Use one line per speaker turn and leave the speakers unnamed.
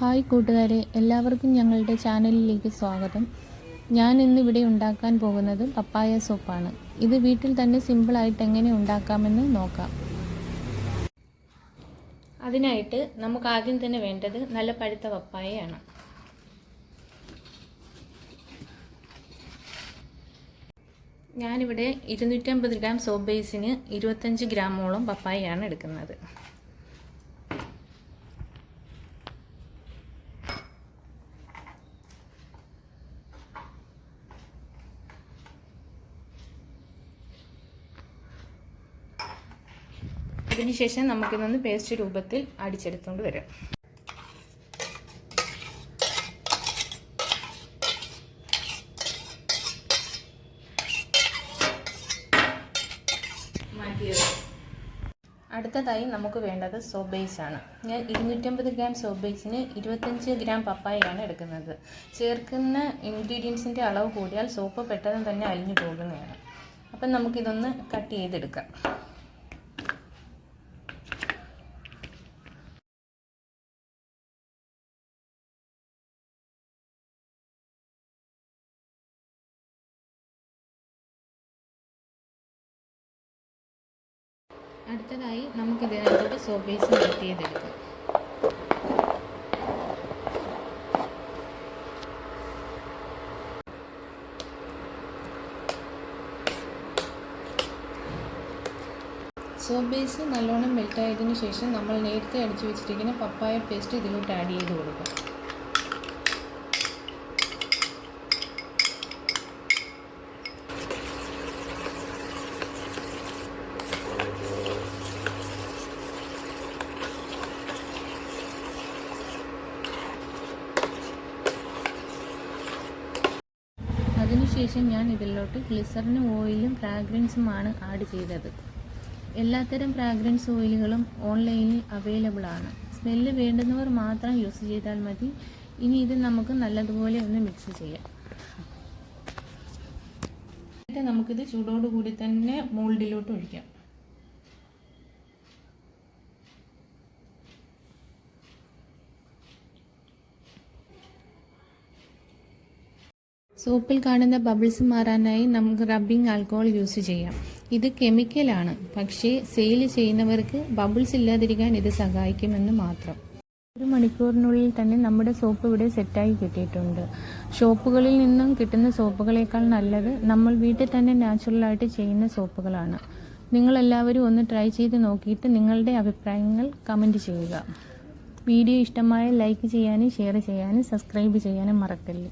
Hi കൂട്ടുകാരെ എല്ലാവർക്കും ഞങ്ങളുടെ ചാനലിലേക്ക് സ്വാഗതം. ഞാൻ ഇന്ന് ഇവിടെ ഉണ്ടാക്കാൻ പോകുന്നത് പപ്പായ സൂപ്പാണ്. ഇത് വീട്ടിൽ തന്നെ സിമ്പിളായിട്ട് എങ്ങനെ ഉണ്ടാക്കാമെന്ന് നോക്കാം. അതിനായിട്ട് നമുക്ക് ആദ്യം തന്നെ വേണ്ടത് നല്ല പഴുത്ത പപ്പായയാണ്. ഞാനിവിടെ ഇരുന്നൂറ്റമ്പത് ഗ്രാം സോപ്പ് ബേസിന് ഇരുപത്തഞ്ച് ഗ്രാമോളം പപ്പായയാണ് എടുക്കുന്നത്. ഇതിനുശേഷം നമുക്കിതൊന്ന് പേസ്റ്റ് രൂപത്തിൽ അടിച്ചെടുത്തുകൊണ്ട് വരാം. അടുത്തതായി നമുക്ക് വേണ്ടത് സോപ്പ് ആണ്. ഞാൻ ഇരുന്നൂറ്റമ്പത് ഗ്രാം സോപ്പ് ബേസിന് ഇരുപത്തഞ്ച് ഗ്രാം പപ്പായയാണ് എടുക്കുന്നത്. ചേർക്കുന്ന ഇൻഗ്രീഡിയൻസിന്റെ അളവ് കൂടിയാൽ സോപ്പ് പെട്ടെന്ന് തന്നെ അലിഞ്ഞു പോകുന്നതാണ്. അപ്പം നമുക്കിതൊന്ന് കട്ട് ചെയ്തെടുക്കാം. അടുത്തതായി നമുക്ക് ഇതിനകത്തോട്ട് സോബേസ് ബേസ് കട്ട് ചെയ്തെടുക്കാം സോപ്പ് ബേസ് നല്ലോണം മെൽറ്റായതിനു ശേഷം നമ്മൾ നേരത്തെ അടിച്ചു വെച്ചിരിക്കുന്ന പപ്പായ പേസ്റ്റ് ഇതിലോട്ട് ആഡ് ചെയ്ത് കൊടുക്കാം. അതിനുശേഷം ഞാൻ ഇതിലോട്ട് ഗ്ലിസറിന് ഓയിലും ഫ്രാഗ്രൻസുമാണ് ആഡ് ചെയ്തത്. എല്ലാത്തരം ഫ്രാഗ്രൻസ് ഓയിലുകളും ഓൺലൈനിൽ അവൈലബിൾ ആണ്. സ്മെല്ല് വേണ്ടുന്നവർ മാത്രം യൂസ് ചെയ്താൽ മതി. ഇനി ഇത് നമുക്ക് നല്ലതുപോലെ ഒന്ന് മിക്സ് ചെയ്യാം. എന്നിട്ട് നമുക്കിത് ചൂടോടുകൂടി തന്നെ മോൾഡിലോട്ട് ഒഴിക്കാം. സോപ്പിൽ കാണുന്ന ബബിൾസ് മാറാനായി നമുക്ക് റബ്ബിംഗ് ആൽക്കഹോൾ യൂസ് ചെയ്യാം. ഇത് കെമിക്കലാണ് പക്ഷേ സെയിൽ ചെയ്യുന്നവർക്ക് ബബിൾസ് ഇല്ലാതിരിക്കാൻ ഇത് സഹായിക്കുമെന്ന് മാത്രം. ഒരു മണിക്കൂറിനുള്ളിൽ തന്നെ നമ്മുടെ സോപ്പ് ഇവിടെ സെറ്റായി കിട്ടിയിട്ടുണ്ട്. ഷോപ്പുകളിൽ നിന്നും കിട്ടുന്ന സോപ്പുകളേക്കാൾ നല്ലത് നമ്മൾ വീട്ടിൽ തന്നെ നാച്ചുറലായിട്ട് ചെയ്യുന്ന സോപ്പുകളാണ്. നിങ്ങളെല്ലാവരും ഒന്ന് ട്രൈ ചെയ്ത് നോക്കിയിട്ട് നിങ്ങളുടെ അഭിപ്രായങ്ങൾ കമന്റ് ചെയ്യുക. വീഡിയോ ഇഷ്ടമായ ലൈക്ക് ചെയ്യാനും ഷെയർ ചെയ്യാനും സബ്സ്ക്രൈബ് ചെയ്യാനും മറക്കല്ലേ.